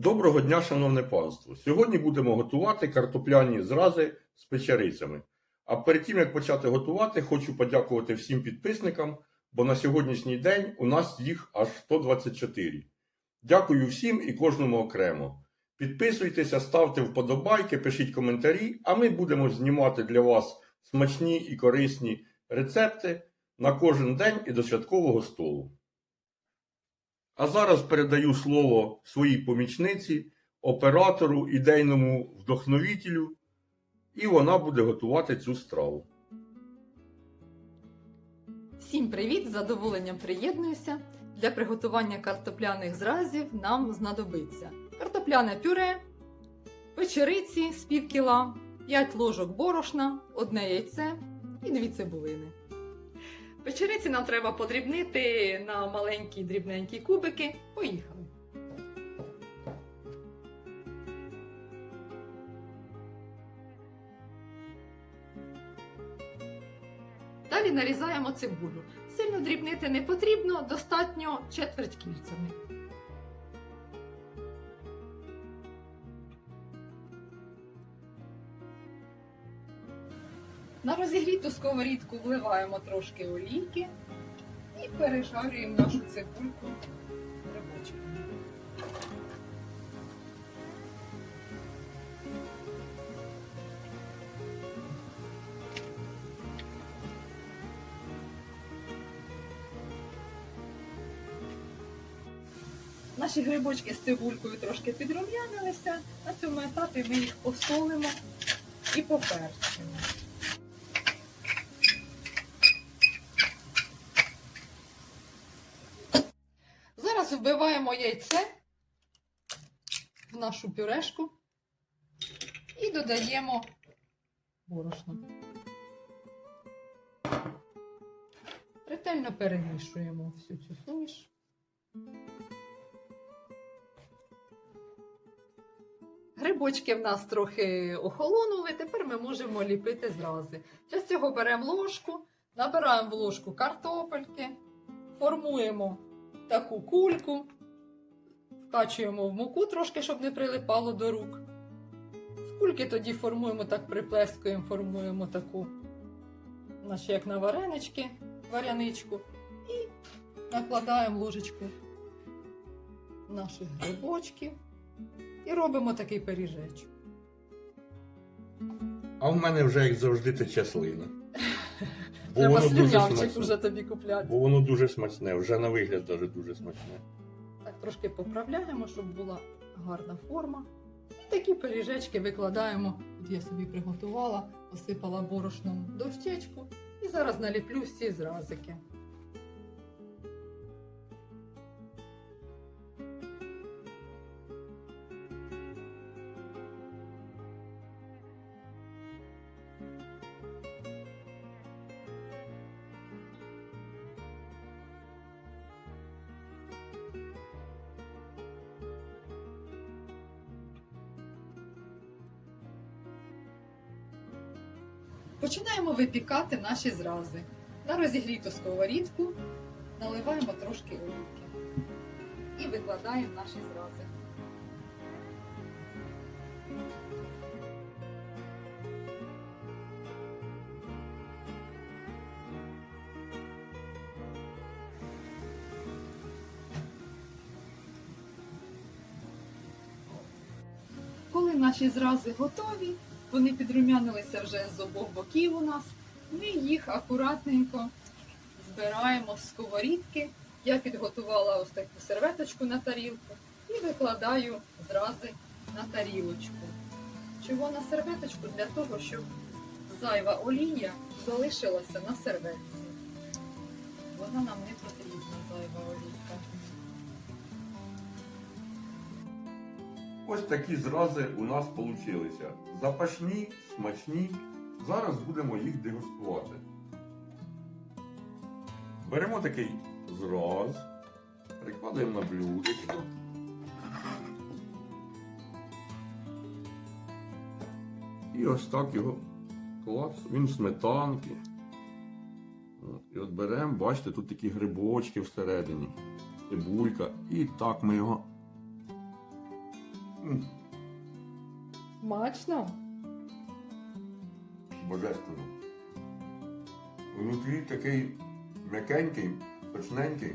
Доброго дня, шановне панство! Сьогодні будемо готувати картопляні зрази з печерицями. А перед тим як почати готувати, хочу подякувати всім підписникам, бо на сьогоднішній день у нас їх аж 124. Дякую всім і кожному окремо. Підписуйтеся, ставте вподобайки, пишіть коментарі, а ми будемо знімати для вас смачні і корисні рецепти на кожен день і до святкового столу. А зараз передаю слово своїй помічниці, оператору, ідейному вдохновітелю, і вона буде готувати цю страву. Всім привіт! З задоволенням приєднуюся. Для приготування картопляних зразів нам знадобиться картопляне пюре, печериці з пів кіла, 5 ложок борошна, одне яйце і дві цибулини. Печериці нам треба подрібнити на маленькі дрібненькі кубики. Поїхали. Далі нарізаємо цибулю. Сильно дрібнити не потрібно, достатньо четверть кільцями. На розігріту сковорідку вливаємо трошки олійки і пережарюємо нашу цибульку з грибочками. Наші грибочки з цибулькою трошки підрум'янилися. На цьому етапі ми їх посолимо і поперчимо. Зараз вбиваємо яйце в нашу пюрешку і додаємо борошно. Ретельно перемішуємо всю цю суміш. Грибочки в нас трохи охолонули, тепер ми можемо ліпити зрази. Для цього беремо ложку, набираємо в ложку картопельки, формуємо таку кульку, вкачуємо в муку трошки, щоб не прилипало до рук. З кульки тоді формуємо так, приплескуємо, формуємо таку, наче як на варенички, варяничку, і накладаємо ложечку наших грибочків. І робимо такий пиріжечок. А в мене вже, як завжди, тече слина. Бо Треба воно дуже слюнявчик смачне. вже тобі купляти. Бо воно дуже смачне, вже на вигляд даже дуже смачне. Так трошки поправляємо, щоб була гарна форма. І такі пиріжечки викладаємо. От я собі приготувала, посипала борошном дощечку і зараз наліплю всі зразики. Починаємо випікати наші зрази. На розігріту сковорідку наливаємо трошки олійки і викладаємо наші зрази. Коли наші зрази готові, вони підрумянилися вже з обох боків у нас. Ми їх акуратненько збираємо з сковорідки. Я підготувала ось таку серветочку на тарілку і викладаю зрази на тарілочку. Чого на серветочку? Для того, щоб зайва олія залишилася на серветці. Вона нам не потрібна, зайва олійка. Ось такі зрази у нас получилися. Запашні, смачні. Зараз будемо їх дегустувати. Беремо такий зраз, прикладаємо на блюдечко. І ось так його клац. Він сметанки. І от беремо, бачите, тут такі грибочки всередині, цибулька. І так ми його Смачно. Божественно. Внутрі такий м'якенький, сочненький.